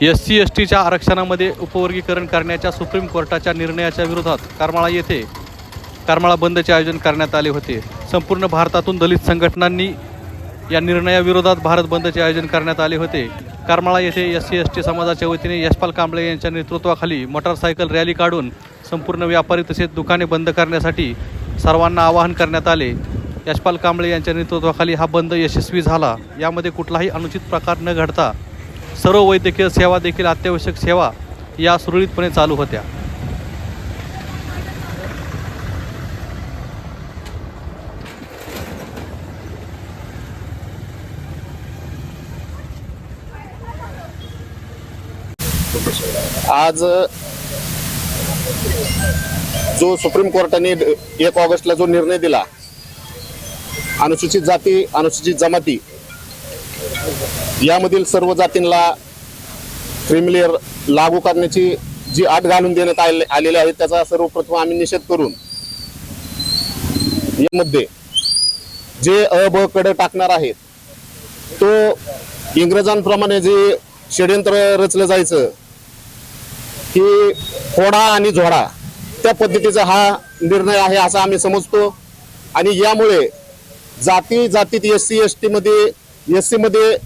S C S टीच्या आरक्षणामध्ये उपवर्गीकरण करण्याच्या supreme कोर्टाच्या निर्णयाच्या विरोधात करमाळा येथे करमाळा बंदचे आयोजन करण्यात आले होते. संपूर्ण भारतातून दलित संघटनांनी या निर्णयाविरोधात भारत बंदचे आयोजन करण्यात आले होते. करमाळा येथे एस सी एस टी समाजाच्या वतीने यशपाल कांबळे यांच्या नेतृत्वाखाली मोटारसायकल रॅली काढून संपूर्ण व्यापारी तसेच दुकाने बंद करण्यासाठी सर्वांना आवाहन करण्यात आले. यशपाल कांबळे यांच्या नेतृत्वाखाली हा बंद यशस्वी झाला. यामध्ये कुठलाही अनुचित प्रकार न घडता सर्व वैद्यकीय सेवा देखील अत्यावश्यक सेवा या सुरळीतपणे चालू होत्या. आज जो सुप्रीम कोर्टाने एक ऑगस्टला जो निर्णय दिला अनुसूचित जाती अनुसूचित जमाती यामधील सर्व जातींना क्रिमिलेअर लागू करण्याची जी अट घालून देण्यात आले आलेली आहे त्याचा सर्वप्रथम आम्ही निषेध करून यामध्ये जे अ ब कडे टाकणार आहेत तो इंग्रजांप्रमाणे जे षडयंत्र रचलं जायचं की फोडा आणि झोडा त्या पद्धतीचा हा निर्णय आहे असा आम्ही समजतो. आणि यामुळे जाती जातीत एस सी एस टी मध्ये एस सी मध्ये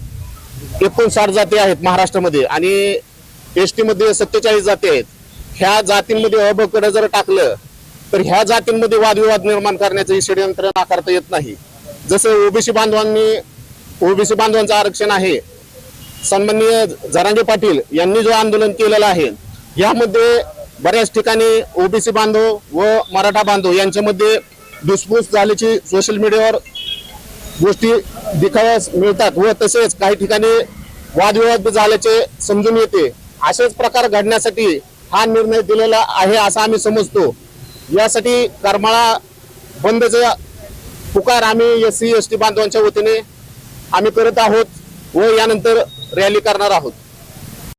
एकोणसाठ जाती आहेत महाराष्ट्रामध्ये आणि एस टीमध्ये सत्तेचाळीस जाती आहेत. ह्या जातींमध्ये अबकडे जर टाकलं तर ह्या जातींमध्ये वादविवाद निर्माण करण्याचं षडयंत्र नाकारता येत नाही. जसं ओबीसी बांधवांनी ओबीसी बांधवांचं आरक्षण आहे. सन्माननीय जरांगे पाटील यांनी जो आंदोलन केलेलं आहे यामध्ये बऱ्याच ठिकाणी ओबीसी बांधव व मराठा बांधव यांच्यामध्ये धुसफूस झाल्याची सोशल मीडियावर गोष्टी दिखाव्यास मिळतात व तसेच काही ठिकाणी वादविवाद झाल्याचे समजून येते. असेच प्रकार घडण्यासाठी हा निर्णय दिलेला आहे असं आम्ही समजतो. यासाठी करमाळा बंदचा पुकार आम्ही एस सी एस टी बांधवांच्या वतीने आम्ही करत आहोत व यानंतर रॅली करणार आहोत.